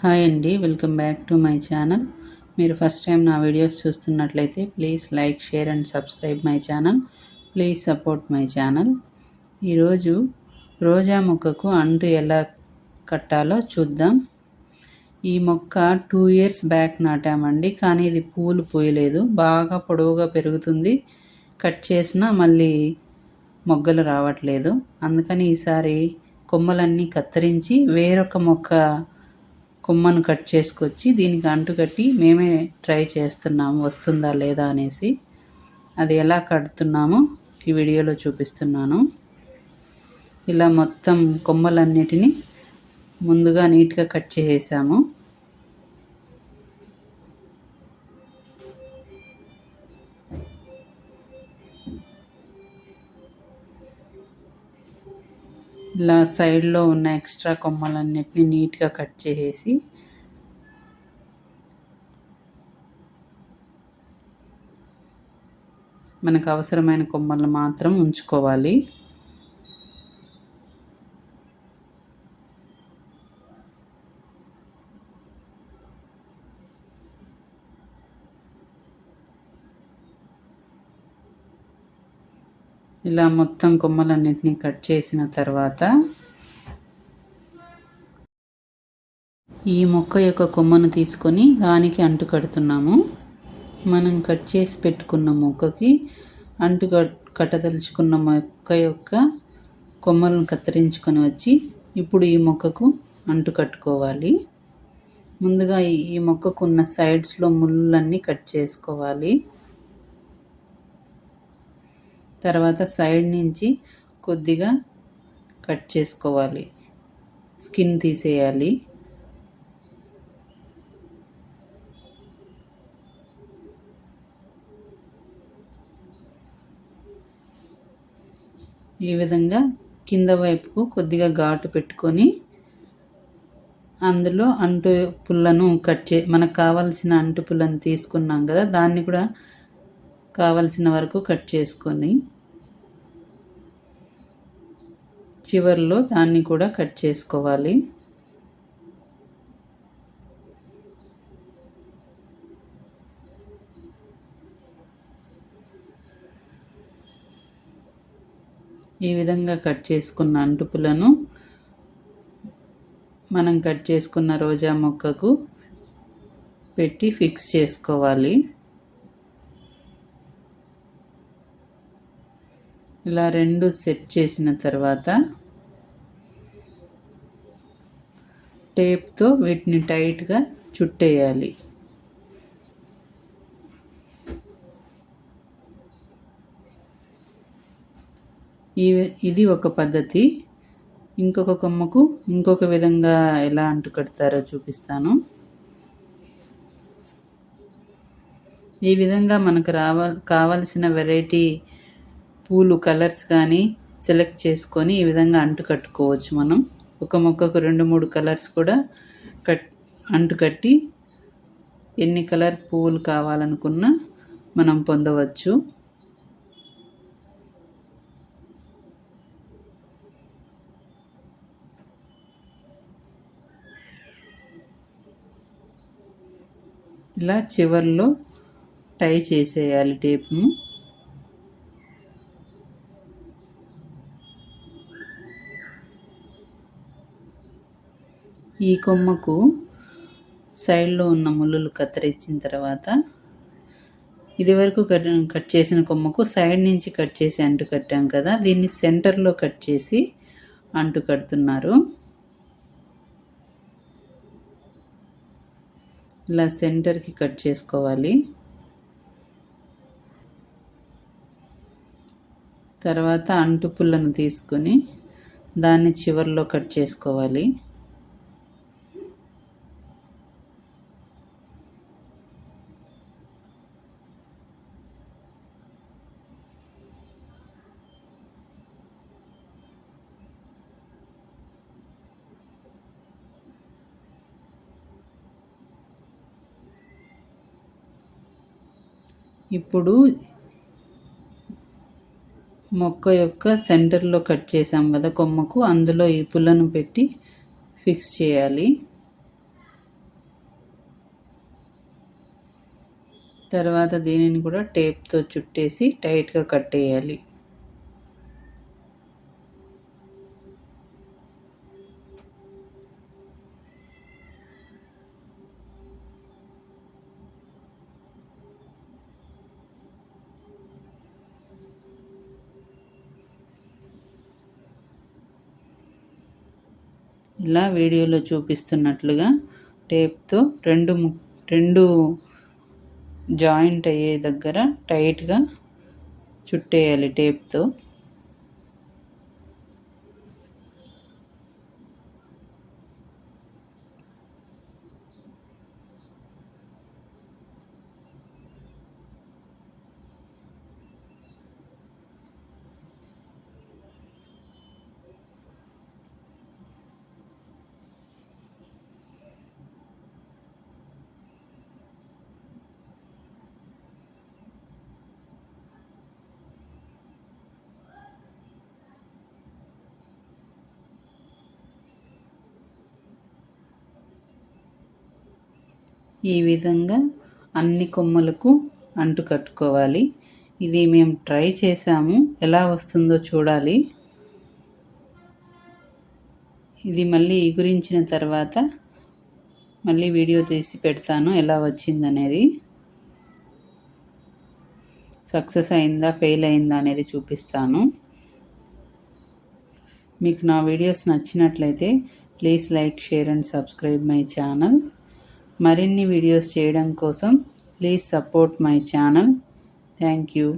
Hi అండి welcome back to my channel. మీరు first time నా వీడియోస్ చూస్తున్నట్లయితే please like share and subscribe my channel. Please support my channel. ఈరోజు రోజా మొక్కకు అంటు ఎలా కట్టాలో చూద్దాం. ఈ మొక్క టూ ఇయర్స్ బ్యాక్ నాటామండి కానీ ఇది పూలు పూయలేదు. బాగా పొడవుగా పెరుగుతుంది. కట్ చేసినా మళ్ళీ మొగ్గలు రావట్లేదు. అందుకని ఈసారి కొమ్మలన్నీ కత్తిరించి వేరొక మొక్క కొమ్మను కట్ చేసుకొచ్చి దీనికి అంటుకట్టి మేమే ట్రై చేస్తున్నాము వస్తుందా లేదా అనేసి. అది ఎలా కడుతున్నామో ఈ వీడియోలో చూపిస్తున్నాను. ఇలా మొత్తం కొమ్మలన్నిటినీ ముందుగా నీట్గా కట్ చేసేసాము. ఇలా సైడ్లో ఉన్న ఎక్స్ట్రా కొమ్మలన్నిటిని నీట్గా కట్ చేసేసి మనకు అవసరమైన కొమ్మలను మాత్రం ఉంచుకోవాలి. ఇలా మొత్తం కొమ్మలన్నింటినీ కట్ చేసిన తర్వాత ఈ మొక్క యొక్క కొమ్మను తీసుకొని దానికి అంటు కడుతున్నాము. మనం కట్ చేసి పెట్టుకున్న మొక్కకి అంటు కట్టదలుచుకున్న మొక్క యొక్క కొమ్మలను కత్తిరించుకొని వచ్చి ఇప్పుడు ఈ మొక్కకు అంటు కట్టుకోవాలి. ముందుగా ఈ మొక్కకు ఉన్న సైడ్స్లో ముళ్ళన్నీ కట్ చేసుకోవాలి. తర్వాత సైడ్ నుంచి కొద్దిగా కట్ చేసుకోవాలి. స్కిన్ తీసేయాలి. ఈ విధంగా కింద వైపుకు కొద్దిగా ఘాటు పెట్టుకొని అందులో అంటు పుల్లను కట్ చే మనకు కావాల్సిన అంటు పుల్లను తీసుకున్నాం కదా దాన్ని కూడా కావలసిన వరకు కట్ చేసుకొని చివరిలో దాన్ని కూడా కట్ చేసుకోవాలి. ఈ విధంగా కట్ చేసుకున్న అంటుపులను మనం కట్ చేసుకున్న రోజా మొక్కకు పెట్టి ఫిక్స్ చేసుకోవాలి. ఇలా రెండు సెట్ చేసిన తర్వాత టేప్తో వీటిని టైట్గా చుట్టేయాలి. ఈ ఇది ఒక పద్ధతి. ఇంకొక కొమ్మకు ఇంకొక విధంగా ఎలా అంటు కడతారో చూపిస్తాను. ఈ విధంగా మనకు రావ కావలసిన వెరైటీ పూలు కలర్స్ కానీ సెలెక్ట్ చేసుకొని ఈ విధంగా అంటు కట్టుకోవచ్చు మనం. ఒక మొక్కకు రెండు మూడు కలర్స్ కూడా కట్ అంటు కట్టి ఎన్ని కలర్ పువ్వులు కావాలనుకున్నా మనం పొందవచ్చు. ఇలా చివర్లో టై చేసేయాలి టేప్ను. ఈ కొమ్మకు సైడ్లో ఉన్న ముళ్ళు కత్తిరించిన తర్వాత ఇదివరకు కట్ కట్ చేసిన కొమ్మకు సైడ్ నుంచి కట్ చేసి అంటు కట్టాం కదా దీన్ని సెంటర్లో కట్ చేసి అంటు కడుతున్నారు. ఇలా సెంటర్కి కట్ చేసుకోవాలి. తర్వాత అంటు పుల్లను తీసుకొని దాన్ని చివరిలో కట్ చేసుకోవాలి. ఇప్పుడు మొక్క యొక్క సెంటర్లో కట్ చేసాం కదా కొమ్మకు అందులో ఈ పుల్లను పెట్టి ఫిక్స్ చేయాలి. తర్వాత దీనిని కూడా టేప్తో చుట్టేసి టైట్గా కట్ చేయాలి. ఇలా వీడియోలో చూపిస్తున్నట్లుగా టేప్తో రెండు రెండు జాయింట్ అయ్యే దగ్గర టైట్గా చుట్టేయాలి టేప్తో. ఈ విధంగా అన్ని కొమ్మలకు అంటు కట్టుకోవాలి. ఇది మేము ట్రై చేసాము ఎలా వస్తుందో చూడాలి. ఇది మళ్ళీ ఎగురించిన తర్వాత మళ్ళీ వీడియో తీసి పెడతాను. ఎలా వచ్చిందనేది. సక్సెస్ అయిందా ఫెయిల్ అయిందా అనేది చూపిస్తాను. మీకు నా వీడియోస్ నచ్చినట్లయితే please like share and subscribe my channel. మరిన్ని వీడియోస్ చేయడం కోసం please support my channel thank you